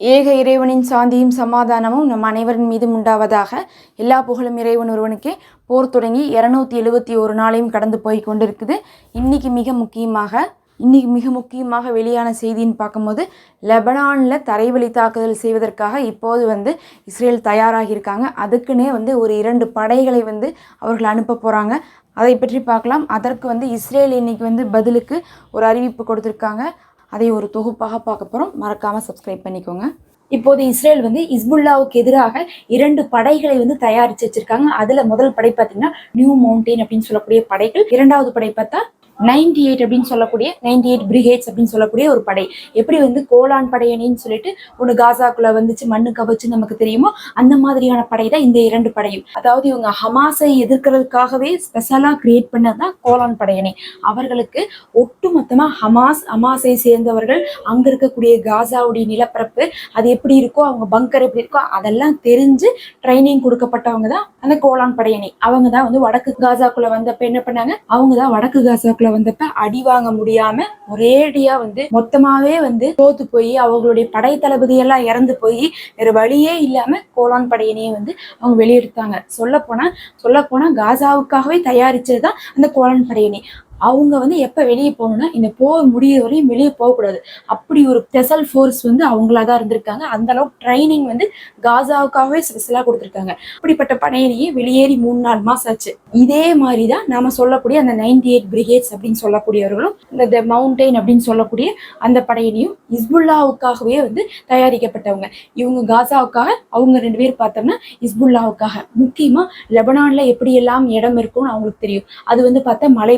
ஏக இறைவனின் சாந்தியும் சமாதானமும் நம் அனைவரின் மீதும் உண்டாவதாக எல்லா புகழும் இறைவன் ஒருவனுக்கே போர் தொடங்கி இரநூத்தி எழுபத்தி ஒரு நாளையும் கடந்து போய் கொண்டிருக்குது. இன்றைக்கி மிக முக்கியமாக இன்றைக்கி மிக முக்கியமாக வெளியான செய்தின்னு பார்க்கும்போது லெபனானில் தரைவழி தாக்குதல் செய்வதற்காக இப்போது வந்து இஸ்ரேல் தயாராகி இருக்காங்க அதுக்குன்னே வந்து ஒரு இரண்டு படைகளை வந்து அவர்கள் அனுப்ப போகிறாங்க அதை பற்றி பார்க்கலாம். அதற்கு வந்து இஸ்ரேல் இன்னைக்கு வந்து பதிலுக்கு ஒரு அறிவிப்பு கொடுத்துருக்காங்க. அதை ஒரு தொகுப்பாக பார்க்க போகிறோம் மறக்காமல் சப்ஸ்கிரைப் பண்ணிக்கோங்க. இப்போது இஸ்ரேல் வந்து இஸ்புல்லாவுக்கு எதிராக இரண்டு படைகளை வந்து தயாரித்து வச்சிருக்காங்க. அதில் முதல் படை பார்த்தீங்கன்னா நியூ மவுண்டெயின் அப்படின்னு சொல்லக்கூடிய படைகள். இரண்டாவது படை பார்த்தா நைன்டி எயிட் அப்படின்னு சொல்லக்கூடிய நைன்டி எயிட் பிரிகேட்ஸ் அப்படின்னு சொல்லக்கூடிய ஒரு படை. எப்படி வந்து கோலான் படையணின்னு சொல்லிட்டு ஒன்று காசாக்குள்ள வந்துச்சு மண்ணு கவச்சு நமக்கு தெரியுமோ அந்த மாதிரியான படை தான் இந்த இரண்டு படையும். அதாவது இவங்க ஹமாஸை எதிர்க்கிறதுக்காகவே ஸ்பெஷலாக கிரியேட் பண்ணது தான் கோலான் படையணி. அவர்களுக்கு ஒட்டுமொத்தமாக ஹமாஸ் ஹமாஸை சேர்ந்தவர்கள் அங்கே இருக்கக்கூடிய காசாவுடைய நிலப்பரப்பு அது எப்படி இருக்கோ அவங்க பங்கர் எப்படி இருக்கோ அதெல்லாம் தெரிஞ்சு ட்ரைனிங் கொடுக்கப்பட்டவங்க தான் அந்த கோலான் படையணி. அவங்க தான் வந்து வடக்கு காசாக்குள்ள வந்தப்ப என்ன பண்ணாங்க? அவங்க தான் வடக்கு காசாக்குள்ள வந்தப்ப அடி வாங்க முடியாம ஒரேடியா வந்து மொத்தமாவே வந்து தோத்து போய் அவங்களுடைய படை தளபதி எல்லாம் இறந்து போய் வேற வழியே இல்லாம கோலான் படையணியை வந்து அவங்க வெளியெடுத்தாங்க. சொல்ல போனா சொல்ல போனா காசாவுக்காகவே தயாரிச்சதுதான் அந்த கோலான் படையணி அவங்க வந்து எப்போ வெளியே போகணும்னா இந்த போர் முடியிற வரையும் வெளியே போகக்கூடாது அப்படி ஒரு ஸ்பெஷல் ஃபோர்ஸ் வந்து அவங்களா தான் இருந்திருக்காங்க. அந்த அளவுக்கு ட்ரைனிங் வந்து காசாவுக்காகவே ஸ்பெஷலாக கொடுத்துருக்காங்க. அப்படிப்பட்ட படையிலேயே வெளியேறி மூணு நாலு மாசம் ஆச்சு. இதே மாதிரி தான் நாம சொல்லக்கூடிய அந்த நைன்டி எயிட் பிரிகேட்ஸ் அப்படின்னு சொல்லக்கூடியவர்களும் இந்த த மவுண்டெயின் அப்படின்னு சொல்லக்கூடிய அந்த படையிலையும் இஸ்புல்லாவுக்காகவே வந்து தயாரிக்கப்பட்டவங்க. இவங்க காசாவுக்காக அவங்க ரெண்டு பேர் பார்த்தோம்னா இஸ்புல்லாவுக்காக முக்கியமாக லெபனானில் எப்படி எப்படியெல்லாம் இடம் இருக்கும்னு அவங்களுக்கு தெரியும். அது வந்து பார்த்தா மலை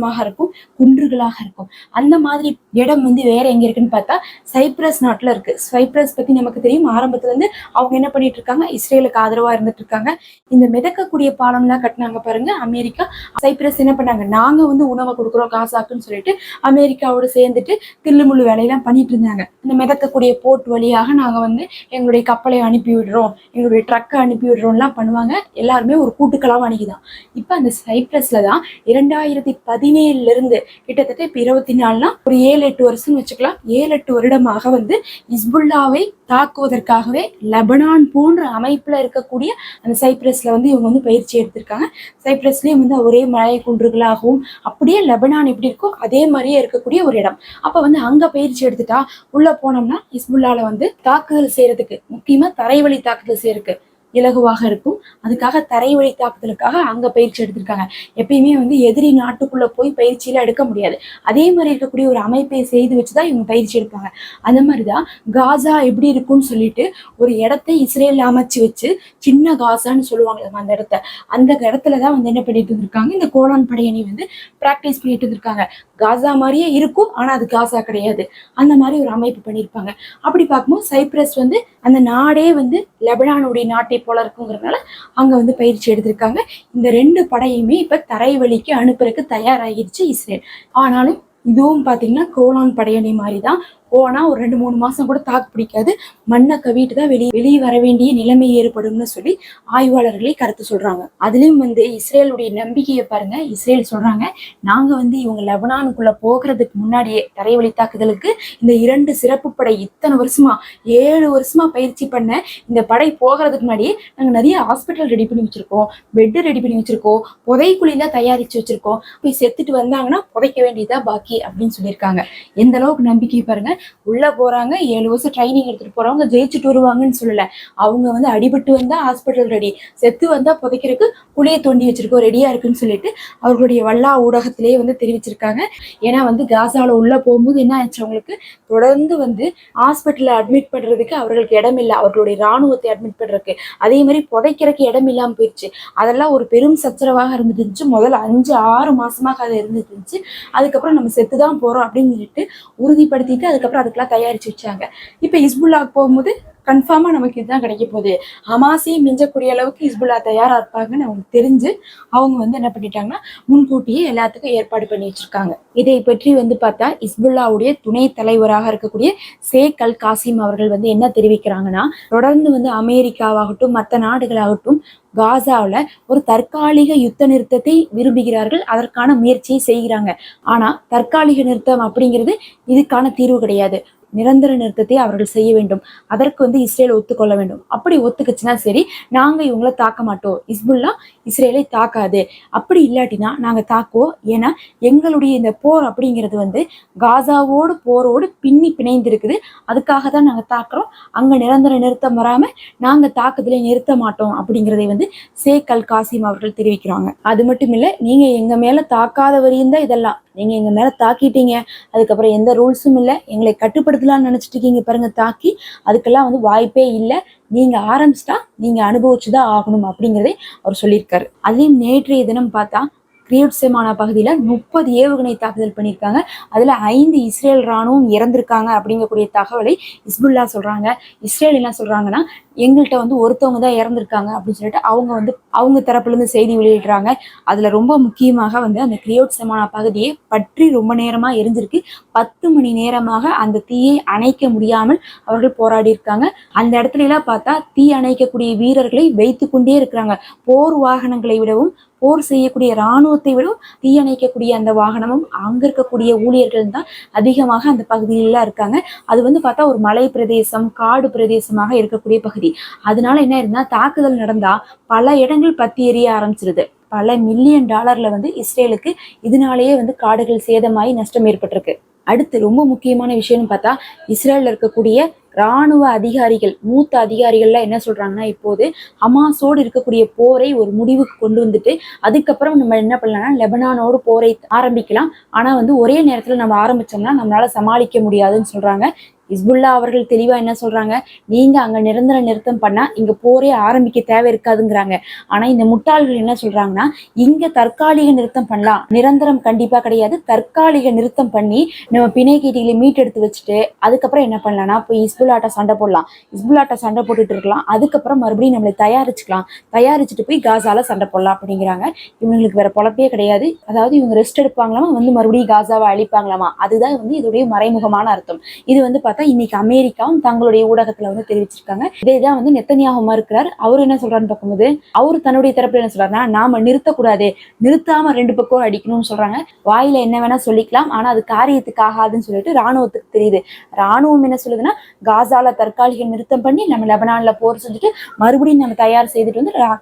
வித்தியாசமாக இருக்கும் குன்றுகளாக இருக்கும். அந்த மாதிரி இடம் வந்து வேற எங்க இருக்குன்னு பார்த்தா சைப்ரஸ் நாட்டில் இருக்கு. சைப்ரஸ் பத்தி நமக்கு தெரியும். ஆரம்பத்துல இருந்து அவங்க என்ன பண்ணிட்டு இருக்காங்க? இஸ்ரேலுக்கு ஆதரவா இருந்துட்டு இருக்காங்க. இந்த மிதக்கக்கூடிய பாலம்லாம் கட்டினாங்க பாருங்க அமெரிக்கா. சைப்ரஸ் என்ன பண்ணாங்க? நாங்க வந்து உணவை கொடுக்குறோம் காசாக்குன்னு சொல்லிட்டு அமெரிக்காவோட சேர்ந்துட்டு தில்லுமுள்ளு வேலையெல்லாம் பண்ணிட்டு இருந்தாங்க. இந்த மிதக்கக்கூடிய போர்ட் வழியாக நாங்க வந்து எங்களுடைய கப்பலை அனுப்பி விடுறோம் எங்களுடைய ட்ரக்கை அனுப்பி விடுறோம்லாம் பண்ணுவாங்க. எல்லாருமே ஒரு கூட்டுக்களாக அணுகிதான். இப்போ அந்த சைப்ரஸ்ல தான் இரண்டாயிரத்தி பதி இருந்து கிட்டத்தட்ட இப்போ இருபத்தி நாலுனா ஒரு ஏழு எட்டு வருஷம்னு வச்சுக்கலாம். ஏழு எட்டு வருடமாக வந்து இஸ்புல்லாவை தாக்குவதற்காகவே லெபனான் போன்ற அமைப்புல இருக்கக்கூடிய அந்த சைப்ரஸ்ல வந்து இவங்க வந்து பயிற்சி எடுத்திருக்காங்க. சைப்ரஸ்லயும் வந்து ஒரே மழை குன்றுகளாகவும் அப்படியே லெபனான் எப்படி இருக்கோ அதே மாதிரியே இருக்கக்கூடிய ஒரு இடம். அப்ப வந்து அங்க பயிற்சி எடுத்துட்டா உள்ள போனோம்னா இஸ்புல்லால வந்து தாக்குதல் செய்யறதுக்கு முக்கியமா தரைவழி தாக்குதல் செய்யறதுக்கு இலகுவாக இருக்கும். அதுக்காக தரைவழி தாக்குதலுக்காக அங்க பயிற்சி எடுத்திருக்காங்க. எப்பயுமே வந்து எதிரி நாட்டுக்குள்ள போய் பயிற்சியில எடுக்க முடியாது. அதே மாதிரி இருக்கக்கூடிய ஒரு அமைப்பை செய்து வச்சுதான் இவங்க பயிற்சி எடுப்பாங்க. அந்த மாதிரிதான் காசா எப்படி இருக்கும்னு சொல்லிட்டு ஒரு இடத்தை இஸ்ரேல் அமைச்சு வச்சு சின்ன காசான்னு சொல்லுவாங்க அந்த இடத்த. அந்த இடத்துல தான் வந்து என்ன பண்ணிட்டு இருந்திருக்காங்க? இந்த கோலான் படையணி வந்து பிராக்டிஸ் பண்ணிட்டு இருந்திருக்காங்க. காசா மாதிரியே இருக்கும் ஆனா அது காசா கிடையாது. அந்த மாதிரி ஒரு அமைப்பு பண்ணியிருப்பாங்க. அப்படி பார்க்கும்போது சைப்ரஸ் வந்து அந்த நாடே வந்து லெபனானுடைய நாட்டை போல இருக்குங்கிறதுனால அங்க வந்து பயிற்சி எடுத்திருக்காங்க. இந்த ரெண்டு படையுமே இப்ப தரைவழிக்கு அனுப்புறதுக்கு தயாராகிடுச்சு இஸ்ரேல். ஆனாலும் இதுவும் பாத்தீங்கன்னா கோலான் படையணி மாதிரி தான் போனா ஒரு ரெண்டு மூணு மாசம் கூட தாக்கு பிடிக்காது. மண்ணை கவிட்டு தான் வெளியே வெளியே வர வேண்டிய நிலைமை ஏற்படும்னு சொல்லி ஆய்வாளர்களே கருத்து சொல்றாங்க. அதுலயும் வந்து இஸ்ரேலுடைய நம்பிக்கையை பாருங்க. இஸ்ரேல் சொல்றாங்க நாங்க வந்து இவங்க லெபனானுக்குள்ள போகிறதுக்கு முன்னாடியே தரைவழி தாக்குதலுக்கு இந்த இரண்டு சிறப்பு படை இத்தனை வருஷமா ஏழு வருஷமா பயிற்சி பண்ண இந்த படை போகிறதுக்கு முன்னாடியே நாங்க நிறைய ஹாஸ்பிட்டல் ரெடி பண்ணி வச்சிருக்கோம். பெட் ரெடி பண்ணி வச்சிருக்கோம். புதைக்குழிலாம் தயாரிச்சு வச்சிருக்கோம். போய் செத்துட்டு வந்தாங்கன்னா புதைக்க வேண்டியதா பாக்கி அப்படின்னு சொல்லியிருக்காங்க. எந்த அளவுக்கு நம்பிக்கை பாருங்க. உள்ள போறாங்க ஏழு வருஷம் ட்ரைனிங் எடுத்துட்டு போறவங்க ஜெயிச்சுட்டு வருவாங்கன்னு சொல்லல. அவங்க வந்து அடிபட்டு வந்தா ஹாஸ்பிட்டல் ரெடி செத்து வந்தா புதைக்கிறதுக்கு குழியை தோண்டி வச்சிருக்கோம் ரெடியா இருக்குன்னு சொல்லிட்டு அவர்களுடைய வல்லா ஊடகத்திலேயே வந்து தெரிவிச்சிருக்காங்க. ஏன்னா வந்து காசால உள்ள போகும்போது என்ன ஆச்சு அவங்களுக்கு? தொடர்ந்து வந்து ஹாஸ்பிட்டலில் அட்மிட் பண்றதுக்கு அவர்களுக்கு இடம் இல்லை. அவர்களுடைய ராணுவத்தை அட்மிட் பண்றதுக்கு. அதே மாதிரி புதைக்கிறதுக்கு இடம் இல்லாமல் போயிடுச்சு அதெல்லாம் ஒரு பெரும் சச்சரவாக இருந்துச்சு. முதல்ல அஞ்சு ஆறு மாசமாக அது இருந்துச்சு. அதுக்கப்புறம் நம்ம செத்து தான் போறோம் அப்படின்னு சொல்லிட்டு உறுதிப்படுத்திட்டு அதுக்கப்புறம் அதுக்கெல்லாம் தயாரிச்சு வச்சாங்க. இப்போ இஸ்புல்லாக்கு போகும்போது கன்ஃபார்மாக நமக்கு இதுதான் கிடைக்க போகுது. ஹமாஸையும் மிஞ்சக்கூடிய அளவுக்கு ஹிஸ்புல்லா தயாராக இருப்பாங்கன்னு அவங்களுக்கு தெரிஞ்சு அவங்க வந்து என்ன பண்ணிட்டாங்கன்னா முன்கூட்டியே எல்லாத்துக்கும் ஏற்பாடு பண்ணி வச்சிருக்காங்க இதை பற்றி வந்து பார்த்தா ஹிஸ்புல்லாவுடைய துணை தலைவராக இருக்கக்கூடிய சேக் அல் காசிம் அவர்கள் வந்து என்ன தெரிவிக்கிறாங்கன்னா தொடர்ந்து வந்து அமெரிக்காவாகட்டும் மற்ற நாடுகளாகட்டும் காசாவில் ஒரு தற்காலிக யுத்த நிறுத்தத்தை விரும்புகிறார்கள். அதற்கான முயற்சியை செய்கிறாங்க. ஆனால் தற்காலிக நிறுத்தம் அப்படிங்கிறது இதுக்கான தீர்வு கிடையாது. நிரந்தர நிறுத்தத்தை அவர்கள் செய்ய வேண்டும். அதற்கு வந்து இஸ்ரேல் ஒத்துக்கொள்ள வேண்டும். அப்படி ஒத்துக்குச்சுன்னா சரி நாங்க இவங்கள தாக்க மாட்டோம். இஸ்புல்லா இஸ்ரேலை தாக்காது. அப்படி இல்லாட்டினா நாங்க தாக்குவோம். ஏன்னா எங்களுடைய இந்த போர் அப்படிங்கிறது வந்து காசாவோடு போரோடு பின்னி பிணைந்திருக்குது. அதுக்காக தான் நாங்க தாக்குறோம். அங்க நிரந்தர நிறுத்தம் வராம நாங்க தாக்குதலை நிறுத்த மாட்டோம் அப்படிங்கிறதை வந்து ஷேக் அல் காசிம் அவர்கள் தெரிவிக்கிறாங்க. அது மட்டும் இல்ல நீங்க எங்க மேல தாக்காத வரையும் தான் இதெல்லாம். நீங்க எங்க மேல தாக்கிட்டீங்க. அதுக்கப்புறம் எந்த ரூல்ஸும் இல்லை. எங்களை கட்டுப்படுத்த கட்டுப்படுத்தலாம்னு நினச்சிட்டு இருக்கீங்க பாருங்க தாக்கி அதுக்கெல்லாம் வந்து வாய்ப்பே இல்லை. நீங்கள் ஆரம்பிச்சிட்டா நீங்கள் அனுபவிச்சு தான் ஆகணும் அப்படிங்கிறதே அவர் சொல்லியிருக்காரு. அதையும் நேற்றைய தினம் பார்த்தா கிரியோட் பகுதியில் முப்பது ஏவுகணை தாக்குதல் பண்ணியிருக்காங்க. அதில் ஐந்து இஸ்ரேல் ராணுவம் இறந்திருக்காங்க அப்படிங்கக்கூடிய தகவலை இஸ்புல்லா சொல்கிறாங்க இஸ்ரேல் என்ன சொல்கிறாங்கன்னா எங்கள்கிட்ட வந்து ஒருத்தவங்க தான் இறந்துருக்காங்க அப்படின்னு சொல்லிட்டு அவங்க வந்து அவங்க தரப்புலேருந்து செய்தி வெளியிடுறாங்க. அதில் ரொம்ப முக்கியமாக வந்து அந்த கிரியோட் பகுதியை பற்றி ரொம்ப நேரமாக எரிஞ்சிருக்கு. பத்து மணி நேரமாக அந்த தீயை அணைக்க முடியாமல் அவர்கள் போராடி இருக்காங்க அந்த இடத்துல எல்லாம் பார்த்தா தீ அணைக்கக்கூடிய வீரர்களை வைத்து கொண்டே இருக்கிறாங்க. போர் வாகனங்களை விடவும் போர் செய்யக்கூடிய இராணுவத்தை விட தீயணைக்கக்கூடிய அந்த வாகனமும் அங்க இருக்கக்கூடிய ஊழியர்கள் தான் அதிகமாக அந்த பகுதியிலாம் இருக்காங்க. அது வந்து பார்த்தா ஒரு மலை பிரதேசம் காடு பிரதேசமாக இருக்கக்கூடிய பகுதி. அதனால என்ன இருந்தா தாக்குதல் நடந்தா பல இடங்கள் பத்தி எரிய ஆரம்பிச்சிருது. பல மில்லியன் டாலர்ல வந்து இஸ்ரேலுக்கு இதனாலேயே வந்து காடுகள் சேதமாயி நஷ்டம் ஏற்பட்டிருக்கு. அடுத்து ரொம்ப முக்கியமான விஷயம்னு பார்த்தா இஸ்ரேல்ல இருக்கக்கூடிய இராணுவ அதிகாரிகள் மூத்த அதிகாரிகள்லாம் என்ன சொல்றாங்கன்னா இப்போது ஹமாஸோடு இருக்கக்கூடிய போரை ஒரு முடிவுக்கு கொண்டு வந்துட்டு அதுக்கப்புறம் நம்ம என்ன பண்ணலாம்னா லெபனானோடு போரை ஆரம்பிக்கலாம். ஆனா வந்து ஒரே நேரத்துல நம்ம ஆரம்பிச்சோம்னா நம்மளால சமாளிக்க முடியாதுன்னு சொல்றாங்க. இஸ்புல்லா அவர்கள் தெளிவா என்ன சொல்றாங்க நீங்க அங்க நிரந்தர நிறுத்தம் பண்ணா இங்க போரே ஆரம்பிக்க தேவை இருக்காதுங்கிறாங்க. ஆனா இந்த முட்டாள்கள் என்ன சொல்றாங்கன்னா இங்க தற்காலிக நிறுத்தம் பண்ணலாம். நிரந்தரம் கண்டிப்பா கிடையாது. தற்காலிக நிறுத்தம் பண்ணி நம்ம பிணை கீட்டிகளை மீட்டெடுத்து வச்சுட்டு அதுக்கப்புறம் என்ன பண்ணலாம்னா போய் இஸ்புல்லாட்ட சண்டை போடலாம். இஸ்புல்லாட்ட சண்டை போட்டுட்டு இருக்கலாம். அதுக்கப்புறம் மறுபடியும் நம்மளை தயாரிச்சுக்கலாம். தயாரிச்சுட்டு போய் காசால சண்டை போடலாம் அப்படிங்கிறாங்க. இவங்களுக்கு வேற பொழப்பே கிடையாது. அதாவது இவங்க ரெஸ்ட் எடுப்பாங்களாமா? வந்து மறுபடியும் காசாவை அழிப்பாங்களாமா? அதுதான் வந்து இதோடைய மறைமுகமான அர்த்தம். இது வந்து பார்த்தா இன்னைக்கு அமெரிக்காவும் தங்களுடைய ஊடகத்துல வந்து தெரிவிச்சிருக்காங்க. இதே தான் வந்து நெத்தனியாகமா இருக்கிறார் அவர் என்ன சொல்றாருன்னு பார்க்கும்போது அவர் தன்னுடைய தரப்புல என்ன சொல்றாருன்னா நாம நிறுத்தக்கூடாது. நிறுத்தாம ரெண்டு பக்கம் அடிக்கணும்னு சொல்றாங்க. வாயில என்ன வேணா சொல்லிக்கலாம். ஆனா அது காரியத்துக்கு ஆகாதுன்னு சொல்லிட்டு ராணுவத்துக்கு தெரியுது. ராணுவம் என்ன சொல்லுதுன்னா காசால தற்காலிக நிறுத்தம் பண்ணி நம்ம லெபனான்ல போர் செஞ்சுட்டு மறுபடியும் நம்ம தயார் செய்துட்டு வந்து ரா-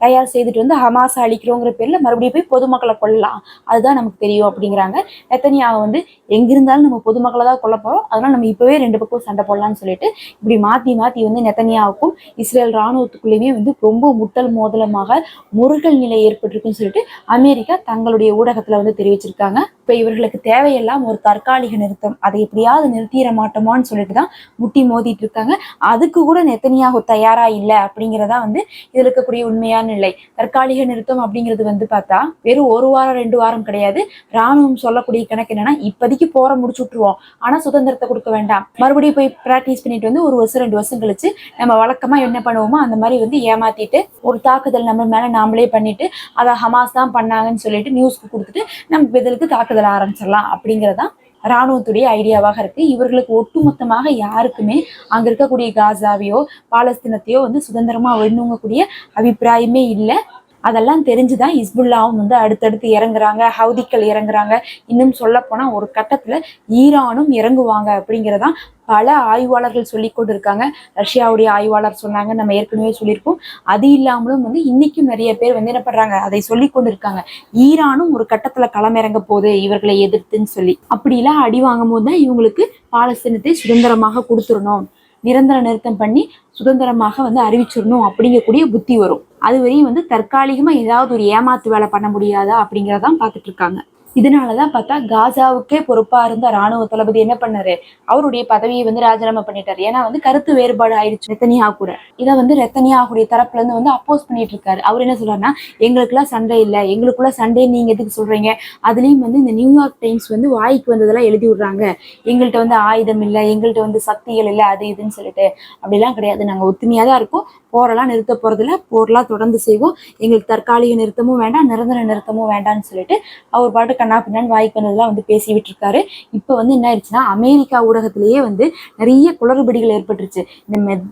தயார் செய்துட்டு வந்து ஹமாஸ் அழிக்கிறோங்கிற பேர்ல மறுபடியும் போய் பொதுமக்களை கொல்லலாம். அதுதான் நமக்கு தெரியும் அப்படிங்கிறாங்க. நெத்தனியாக வந்து எங்கிருந்தாலும் நம்ம பொதுமக்களை தான் கொல்ல போறோம். அதனால நம்ம இப்பவே ரெண்டு பக்கம் சண்டை போடலாம்னு சொல்லிட்டு இப்படி மாத்தி மாத்தி வந்து நெத்தனியாவுக்கும் இஸ்ரேல் ராணுவத்துக்குள்ளேயுமே வந்து ரொம்ப முட்டல் மோதலமாக முருகல் நிலை ஏற்பட்டிருக்குன்னு சொல்லிட்டு அமெரிக்கா தங்களுடைய ஊடகத்துல வந்து தெரிவிச்சிருக்காங்க. இப்ப இவர்களுக்கு தேவையெல்லாம் ஒரு தற்காலிக நிறுத்தம். அதை எப்படியாவது நிறுத்திட மாட்டோமான்னு சொல்லிட்டு தான் முட்டி மோதிட்டு இருக்காங்க. அதுக்கு கூட நெத்தனியாக தயாரா இல்லை அப்படிங்கிறதா வந்து இதுல இருக்கக்கூடிய உண்மையான நிலை. தற்காலிக நிறுத்தம் அப்படிங்கிறது வந்து பார்த்தா வெறும் ஒரு வாரம் ரெண்டு வாரம் கிடையாது. ராணுவம் சொல்லக்கூடிய கணக்கு என்னன்னா இப்போதைக்கு போற முடிச்சு விட்டுருவோம். ஆனா சுதந்திரத்தை கொடுக்க வேண்டாம். மறுபடியும் போய் பிராக்டிஸ் பண்ணிட்டு வந்து ஒரு வருஷம் ரெண்டு வருஷம் கழிச்சு நம்ம வழக்கமா என்ன பண்ணுவோமோ அந்த மாதிரி வந்து ஏமாத்திட்டு ஒரு தாக்குதல் நம்ம மேல நாமளே பண்ணிட்டு அதை ஹமாஸ் தான் பண்ணாங்கன்னு சொல்லிட்டு நியூஸ்க்கு கொடுத்துட்டு நம்ம பதிலுக்கு தாக்குதல் ஆரம்பிச்சிடலாம் அப்படிங்கறதான் ராணுவத்துடைய ஐடியாவாக இருக்கு. இவர்களுக்கு ஒட்டுமொத்தமாக யாருக்குமே அங்க இருக்கக்கூடிய காசாவையோ பாலஸ்தீனத்தையோ வந்து சுதந்திரமா வேணுங்கக்கூடிய அபிப்பிராயமே இல்லை. அதெல்லாம் தெரிஞ்சுதான் இஸ்புல்லாவும் வந்து அடுத்தடுத்து இறங்குறாங்க ஹவுதிக்கள் இறங்குறாங்க. இன்னும் சொல்ல போனா ஒரு கட்டத்துல ஈரானும் இறங்குவாங்க அப்படிங்கிறதான் பல ஆய்வாளர்கள் சொல்லி கொண்டு இருக்காங்க ரஷ்யாவுடைய ஆய்வாளர் சொன்னாங்க நம்ம ஏற்கனவே சொல்லியிருக்கோம் அது இல்லாமலும் வந்து இன்னைக்கும் நிறைய பேர் வந்து என்ன பண்றாங்க அதை சொல்லி கொண்டு இருக்காங்க ஈரானும் ஒரு கட்டத்துல களமிறங்க போகுது இவர்களை எதிர்த்துன்னு சொல்லி. அப்படிலாம் அடி வாங்கும் போது தான் இவங்களுக்கு பாலஸ்தீனத்தை சுதந்திரமாக கொடுத்துடணும். நிரந்தர நிறுத்தம் பண்ணி சுதந்திரமாக வந்து அறிவிச்சிடணும் அப்படிங்கக்கூடிய புத்தி வரும். அது வரையும் வந்து தற்காலிகமாக ஏதாவது ஒரு ஏமாத்து வேலை பண்ண முடியாதா அப்படிங்கிறதான் பார்த்துட்டு இருக்காங்க. இதனாலதான் பார்த்தா காசாவுக்கே பொறுப்பா இருந்த ராணுவ தளபதி என்ன பண்ணாரு? அவருடைய பதவியை வந்து ராஜினாமா பண்ணிட்டாரு. ஏன்னா வந்து கருத்து வேறுபாடு ஆயிடுச்சு. ரத்தனியா கூட. இதை வந்து ரத்தனியாவுடைய தரப்புல இருந்து வந்து அப்போஸ் பண்ணிட்டு இருக்காரு அவர் என்ன சொல்றாருன்னா எங்களுக்குலாம் சண்டை இல்லை. எங்களுக்குள்ள சண்டை நீங்க எதுக்கு சொல்றீங்க? அதுலயும் வந்து இந்த நியூயார்க் டைம்ஸ் வந்து வாய்க்கு வந்ததெல்லாம் எழுதி விடுறாங்க. எங்கள்கிட்ட வந்து ஆயுதம் இல்லை. எங்கள்கிட்ட வந்து சக்திகள் இல்லை. அது இதுன்னு சொல்லிட்டு. அப்படிலாம் கிடையாது. நாங்க ஒத்துமையா தான் இருக்கோம். போரெல்லாம் நிறுத்த போறதுல போர்லாம் தொடர்ந்து செய்வோம். எங்களுக்கு தற்காலிக நிறுத்தமும் வேண்டாம். நிரந்தர நிறுத்தமும் வேண்டாம்னு சொல்லிட்டு அவர் பாட்டு கண்ணா பின்னான்னு வாய்க்கு வந்ததெல்லாம் வந்து பேசி விட்டுருக்காரு. இப்போ வந்து என்ன ஆயிடுச்சுன்னா அமெரிக்கா ஊடகத்திலேயே வந்து நிறைய குளறுபடிகள் ஏற்பட்டுருச்சு. இந்த மெத்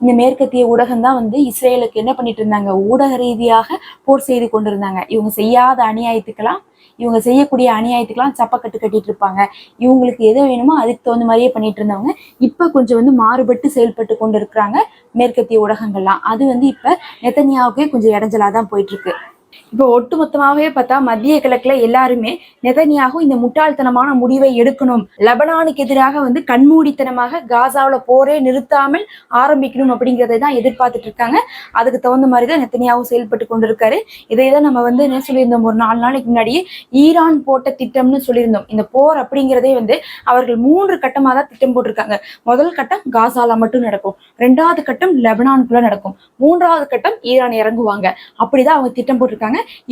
இந்த மேற்கத்திய ஊடகம் தான் வந்து இஸ்ரேலுக்கு என்ன பண்ணிட்டு இருந்தாங்க? ஊடக ரீதியாக போர் செய்து கொண்டிருந்தாங்க. இவங்க செய்யாத அநியாயத்துக்கெல்லாம் இவங்க செய்யக்கூடிய அநியாயத்துக்கெல்லாம் சப்பக்கட்டு கட்டிட்டு இருப்பாங்க இவங்களுக்கு எது வேணுமோ அதுக்கு தகுந்த மாதிரியே பண்ணிட்டு இருந்தவங்க இப்ப கொஞ்சம் வந்து மாறுபட்டு செயல்பட்டு கொண்டு இருக்கிறாங்க மேற்கத்திய ஊடகங்கள்லாம். அது வந்து இப்போ நெத்தனியாவுக்கே கொஞ்சம் இடைஞ்சலா தான் போயிட்டு இருக்கு. இப்போ ஒட்டுமொத்தமாகவே பார்த்தா மத்திய கிழக்குல எல்லாருமே நெதன்யாகு இந்த முட்டாள்தனமான முடிவை எடுக்கணும். லெபனானுக்கு எதிராக வந்து கண்மூடித்தனமாக காசாவில் போரே நிறுத்தாமல் ஆரம்பிக்கணும் அப்படிங்கிறத தான் எதிர்பார்த்துட்டு இருக்காங்க. அதுக்கு தகுந்த மாதிரி தான் நெத்தனியாவும் செயல்பட்டு கொண்டிருக்காரு. இதை தான் நம்ம வந்து என்ன சொல்லியிருந்தோம்? ஒரு நாலு நாளைக்கு முன்னாடியே ஈரான் போட்ட திட்டம்னு சொல்லியிருந்தோம். இந்த போர் அப்படிங்கிறதே வந்து அவர்கள் மூன்று கட்டமாக தான் திட்டம் போட்டிருக்காங்க. முதல் கட்டம் காசால மட்டும் நடக்கும். ரெண்டாவது கட்டம் லெபனானுக்குள்ள நடக்கும். மூன்றாவது கட்டம் ஈரான் இறங்குவாங்க. அப்படிதான் அவங்க திட்டம் போட்டிருக்காங்க.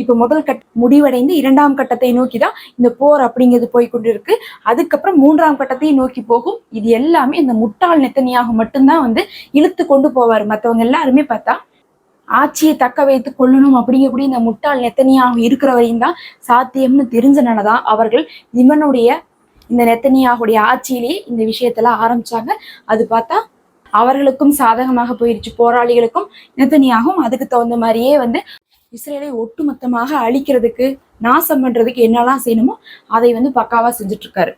இப்போ முதல் கட் முடிவடைந்து இரண்டாம் கட்டத்தை நோக்கி தான் இந்த போர் அப்படிங்கிறது போய் கொண்டிருக்கு அதுக்கப்புறம் மூன்றாம் கட்டத்தையும் நோக்கி போகும். இது எல்லாமே இந்த முட்டாள் நெத்தனியாக மட்டும்தான் வந்து இழுத்து கொண்டு போவார். மற்றவங்க எல்லாருமே பார்த்தா ஆட்சியை தக்க வைத்து கொள்ளணும் அப்படிங்கக்கூடிய இந்த முட்டாள் நெத்தனியாக இருக்கிறவரையும் தான் சாத்தியம்னு தெரிஞ்சனால தான் அவர்கள் இவனுடைய இந்த நெத்தனியாவுடைய ஆட்சியிலேயே இந்த விஷயத்தெல்லாம் ஆரம்பிச்சாங்க. அது பார்த்தா அவர்களுக்கும் சாதகமாக போயிடுச்சு போராளிகளுக்கும் நெத்தனியாகவும் அதுக்கு தகுந்த மாதிரியே வந்து இஸ்ரேலை ஒட்டுமொத்தமாக அழிக்கிறதுக்கு நாசம் பண்றதுக்கு என்னெல்லாம் செய்யணுமோ அதை வந்து பக்காவா செஞ்சுட்டு இருக்காரு.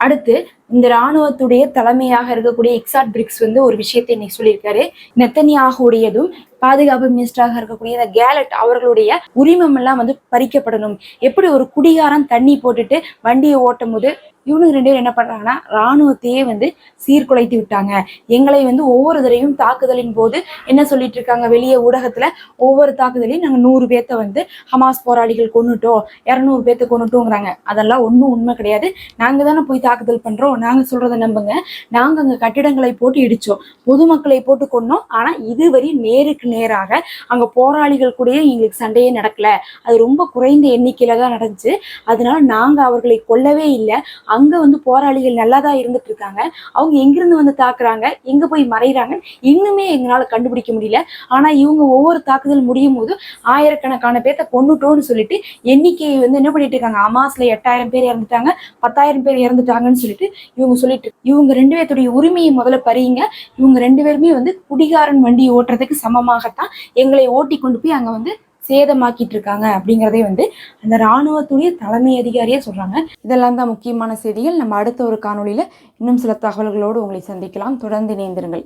அடுத்து இந்த ராணுவத்துடைய தலைமையாக இருக்கக்கூடிய இக்ஸாட் பிரிக்ஸ் வந்து ஒரு விஷயத்தை இன்னைக்கு சொல்லியிருக்காரு. நெத்தனியாகுடையதும் பாதுகாப்பு மினிஸ்டராக இருக்கக்கூடிய இந்த கேலட் அவர்களுடைய உரிமம் எல்லாம் வந்து பறிக்கப்படணும். எப்படி ஒரு குடிகாரன் தண்ணி போட்டுட்டு வண்டியை ஓட்டும் போது இவனுக்கு ரெண்டு பேரும் என்ன பண்றாங்கன்னா ராணுவத்தையே வந்து சீர்குலைத்து விட்டாங்க. எங்களை வந்து ஒவ்வொரு தடவையும் தாக்குதலின் போது என்ன சொல்லிட்டு இருக்காங்க வெளியே ஊடகத்துல ஒவ்வொரு தாக்குதலையும் நாங்க நூறு பேர்த்த வந்து ஹமாஸ் போராளிகள் கொண்டுட்டோம் இரநூறு பேர்த்த கொண்டுட்டோங்கிறாங்க அதெல்லாம் ஒன்றும் உண்மை கிடையாது. நாங்க தானே போய் தாக்குதல் பண்றோம் நாங்க சொல்றதை நம்புங்க. நாங்க அங்க கட்டிடங்களை போட்டு இடிச்சோம். பொதுமக்களை போட்டு கொன்னோம். ஆனா இதுவரை நேருக்கு நேராக அங்க போராளிகள் கூடயே எங்களுக்கு சண்டையே நடக்கல. அது ரொம்ப குறைந்த எண்ணிக்கையில தான் நடந்துச்சு. அதனால நாங்க அவர்களை கொல்லவே இல்லை. அங்க வந்து போராளிகள் நல்லா தான் இருந்துட்டு இருக்காங்க அவங்க எங்கிருந்து வந்து தாக்குறாங்க எங்க போய் மறைகிறாங்க இன்னுமே எங்களால கண்டுபிடிக்க முடியல. ஆனா இவங்க ஒவ்வொரு தாக்குதல் முடியும் போது ஆயிரக்கணக்கான பேர்த்த கொண்டுட்டோன்னு சொல்லிட்டு எண்ணிக்கையை வந்து என்ன பண்ணிட்டு இருக்காங்க? அமாஸ்ல எட்டாயிரம் பேர் இறந்துட்டாங்க பத்தாயிரம் பேர் இறந்துட்டாங்கன்னு சொல்லிட்டு இவங்க சொல்லிட்டு இவங்க ரெண்டு பேர்த்துடைய உரிமையை முதல்ல பறியுங்க. இவங்க ரெண்டு பேருமே வந்து குடிகாரன் வண்டி ஓட்டுறதுக்கு சமமாகத்தான் எங்களை ஓட்டி கொண்டு போய் அங்க வந்து சேதமாக்கிட்டு இருக்காங்க அப்படிங்கிறதே வந்து அந்த ராணுவத்துடைய தலைமை அதிகாரியே சொல்றாங்க. இதெல்லாம் தான் முக்கியமான செய்திகள். நம்ம அடுத்த ஒரு காணொலியில் இன்னும் சில தகவல்களோடு உங்களை சந்திக்கலாம். தொடர்ந்து இணைந்திருங்கள்.